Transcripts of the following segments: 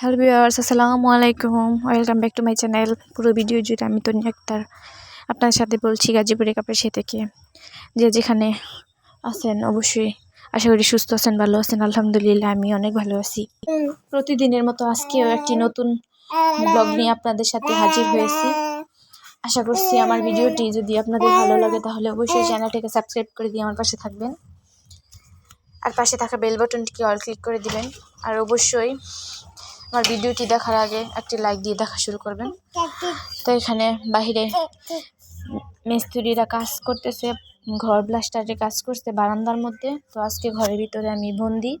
Hello viewers আসসালামু আলাইকুম। Welcome back to my channel পুরো ভিডিও জুড়ে আমি তনি আক্তার। আপনার সাথে বলছি গাজীপুরে কাপের সে থেকে যে যেখানে আছেন, অবশ্যই আশা করি সুস্থ আছেন, ভালো আছেন, আলহামদুলিল্লাহ, আমি অনেক ভালো আছি। প্রতিদিনের মতো আজকেও একটি নতুন ব্লগ নিয়ে আপনাদের সাথে হাজির হয়েছি। আশা করছি আমার ভিডিওটি যদি আপনাদের ভালো লাগে, তাহলে অবশ্যই চ্যানেলটিকে সাবস্ক্রাইব করে দিয়ে আমার পাশে থাকবেন। আর পাশে থাকা বেল বাটনটিকে অল ক্লিক করে দিবেন। আর অবশ্যই আমার ভিডিওটি দেখার আগে একটি লাইক দিয়ে দেখা শুরু করবেন। তো এখানে বাহিরে মিস্ত্রিরা কাজ করতেছে, ঘর ব্লাস্টারে কাজ করছে বারান্দার মধ্যে। তো আজকে ঘরের ভিতরে আমি বন্দি,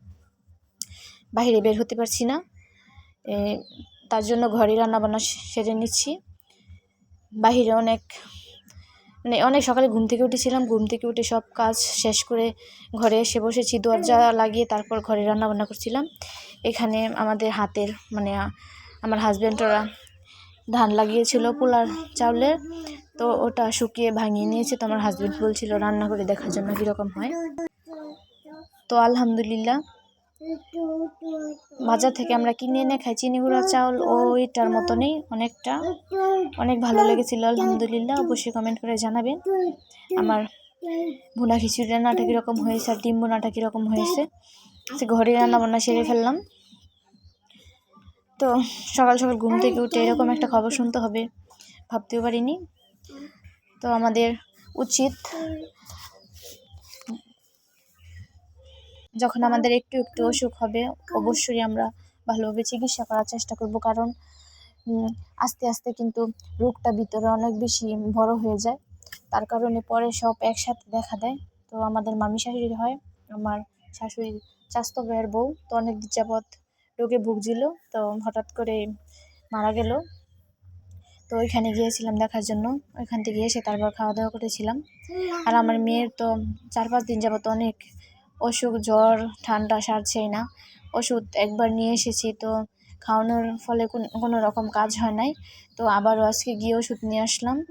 বাহিরে বের হতে পারছি না। তার জন্য ঘরে রান্নাবান্না সেরে নিচ্ছি। বাহিরে অনেক মানে অনেক সকালে ঘুম থেকে উঠেছিলাম, ঘুম থেকে উঠে সব কাজ শেষ করে ঘরে এসে বসেছি, দরজা লাগিয়ে তারপর ঘরে রান্না বান্না করছিলাম। এখানে আমাদের হাতের মানে আমার হাজব্যান্ডরা ধান লাগিয়েছিল পোলার চাউলের। তো ওটা শুকিয়ে ভাঙিয়ে নিয়েছে। তো আমার হাজব্যান্ড বলছিল, রান্না করে দেখার জন্য কীরকম হয়? তো আলহামদুলিল্লাহ, বাজার থেকে আমরা কিনে এনে খাই। চিনি গুঁড়া চাউল ওইটার মতনই অনেকটা, অনেক ভালো লেগেছিল। আলহামদুলিল্লাহ, অবশ্যই কমেন্ট করে জানাবেন। আমার ভুনা খিচুড়ি রান্নাটা কীরকম হয়েছে আর ডিম বোনাটা কীরকম হয়েছে? ঘরে রান্না বান্না সেরে ফেললাম। তো সকাল সকাল ঘুম থেকে উঠে এরকম একটা খবর শুনতে হবে, ভাবতেও পারিনি। তো আমাদের উচিত যখন আমাদের একটু একটু অসুখ হবে, অবশ্যই আমরা ভালোভাবে চিকিৎসা করার চেষ্টা করব, কারণ আস্তে আস্তে কিন্তু রোগটা ভিতরে অনেক বেশি বড় হয়ে যায়। তার কারণে পরে সব একসাথে দেখা দেয়। তো আমাদের মামি শাশুড়ি হয়, আমার শাশুড়ির চাস্তো ভাইয়ের বউ তো অনেক যাবৎ রোগে ভুগছিল, তো হঠাৎ করে মারা গেল। তো ওইখানে গিয়েছিলাম দেখার জন্য। ওইখান থেকে এসে তারপর খাওয়া দাওয়া করেছিলাম। আর আমার মেয়ের তো চার পাঁচ দিন যাবত অনেক অসুখ, জ্বর, ঠান্ডা সারছেই না। ওষুধ একবার নিয়ে এসেছি, তো খাওয়ানোর ফলে কোন- কোনো রকম কাজ হয় নাই। তো আবারও আজকে গিয়ে ওষুধ নিয়ে আসলাম।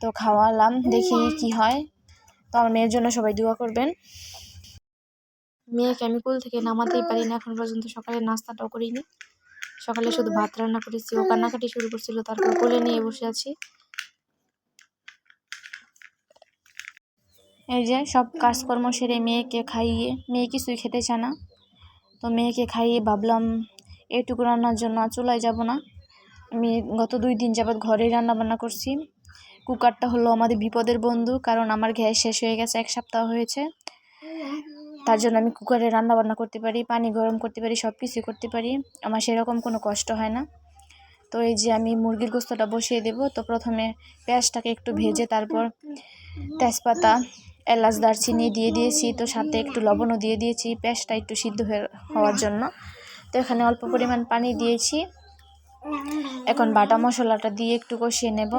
তো খাওয়ালাম, দেখি কি হয়। তো আমার মেয়ের জন্য সবাই দোয়া করবেন। মেয়েকে আমি কুল থেকে নামাতেই পারি না। এখন পর্যন্ত সকালে নাস্তাটাও করিনি। সকালে শুধু ভাত রান্না করেছি। ও কান্নাকাটি শুরু করছিল, তারপর কোলে নিয়ে বসে আছি। এই যে সব কাজকর্ম সেরে মেয়েকে খাইয়ে, মেয়ে কিছুই খেতে চায় না। তো মেয়েকে খাইয়ে ভাবলাম, এইটুকু রান্নার জন্য চুলায় যাব না। আমি গত দুই দিন যাবৎ ঘরেই রান্না বান্না করছি। কুকারটা হলো আমাদের বিপদের বন্ধু, কারণ আমার গ্যাস শেষ হয়ে গেছে, এক সপ্তাহ হয়েছে। তার জন্য আমি কুকারে রান্না বান্না করতে পারি, পানি গরম করতে পারি সব কিছুই করতে পারি। আমার সেরকম কোনো কষ্ট হয় না। তো এই যে আমি মুরগির গোস্তটা বসিয়ে দেব, তো প্রথমে পেঁয়াজটাকে একটু ভেজে তারপর তেজপাতা, এলাচ, দারচিনি দিয়ে দিয়েছি, তো সাথে একটু লবণও দিয়ে দিয়েছি। পেঁয়াজটা একটু সিদ্ধ হয়ে হওয়ার জন্য। তো এখানে অল্প পরিমাণ পানি দিয়েছি। এখন বাটা মশলাটা দিয়ে একটু কষিয়ে নেব।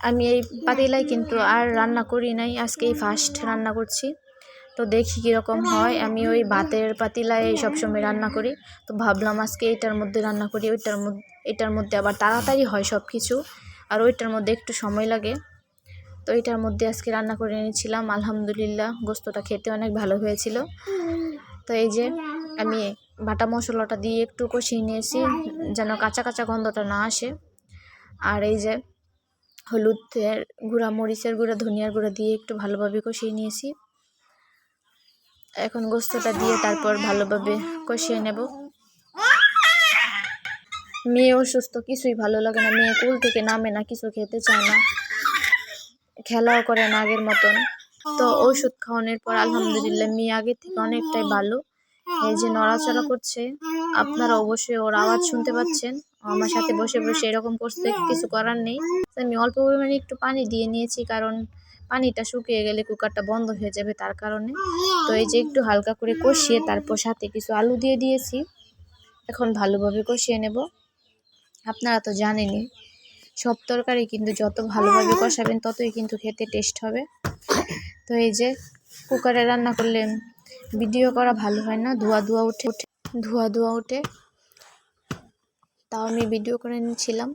আমি এই পাতিলাই কিন্তু আর রান্না করি নাই। আজকে এই ফার্স্ট রান্না করছি। তো দেখি কীরকম হয়। আমি ওই ভাতের পাতিলায় সবসময় রান্না করি। তো ভাবলাম আজকে এটার মধ্যে রান্না করি, ওইটার মধ্যে এটার মধ্যে আবার তাড়াতাড়ি হয় সব কিছু। আর ওইটার মধ্যে একটু সময় লাগে। তো এটার মধ্যে আজকে রান্না করে এনেছিলাম। আলহামদুলিল্লাহ, গোস্তটা খেতে অনেক ভালো হয়েছিল। তো এই যে, আমি বাটা মশলাটা দিয়ে একটু কষিয়ে নিয়েছি, যেন কাঁচা কাঁচা গন্ধটা না আসে। আর এই যে হলুদের গুঁড়া, মরিচের গুঁড়া, ধনিয়ার গুঁড়া দিয়ে একটু ভালোভাবে কষিয়ে নিয়েছি। এখন গোস্তটা দিয়ে তারপর ভালোভাবে কষিয়ে নেব। মেয়ে অসুস্থ, কিছুই ভালো লাগে না। মেয়ে কুল থেকে নামে না, কিছু খেতে চায় না। খেলাও করে না আগের মতন। তো ওষুধ খাওয়ানোর পর আলহামদুলিল্লাহ মেয়ে আগের থেকে অনেকটাই ভালো। এই যে নড়াচড়া করছে, আপনারা অবশ্যই ওর আওয়াজ শুনতে পাচ্ছেন। আমার সাথে বসে বসে এরকম করছে কিছু করার নেই। আমি অল্প পরিমাণে একটু পানি দিয়ে নিয়েছি কারণ পানিটা শুকিয়ে গেলে কুকারটা বন্ধ হয়ে যাবে তার কারণে। তো এই যে একটু হালকা করে কষিয়ে তারপর সাথে কিছু আলু দিয়ে দিয়েছি। এখন ভালোভাবে কষিয়ে নেব। আপনারা তো জানেনই সব তরকারি কিন্তু যত ভালোভাবে কষাবেন ততই কিন্তু খেতে টেস্ট হবে। তো এই যে কুকারে রান্না করলে ভিডিও করা ভালো হয় না ধোয়া ধোয়া উঠে ধোয়া ধোয়া উঠে। তাও আমি ভিডিও করে নিয়েছিলাম।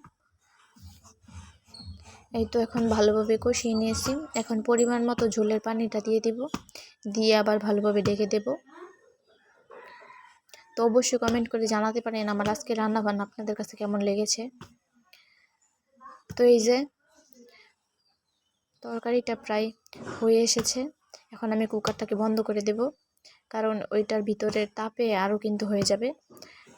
এই তো এখন ভালোভাবে কষিয়ে নিয়েছি। এখন পরিমাণ মতো ঝোলের পানিটা দিয়ে দেব। দিয়ে আবার ভালোভাবে ডেকে দেব। তো অবশ্যই কমেন্ট করে জানাতে পারেন আমার আজকে রান্না বান্না আপনাদের কাছে কেমন লেগেছে। তো এই যে তরকারিটা প্রায় হয়ে এসেছে। এখন আমি কুকারটাকে বন্ধ করে দেব। কারণ ওইটার ভিতরের তাপে আরও কিন্তু হয়ে যাবে।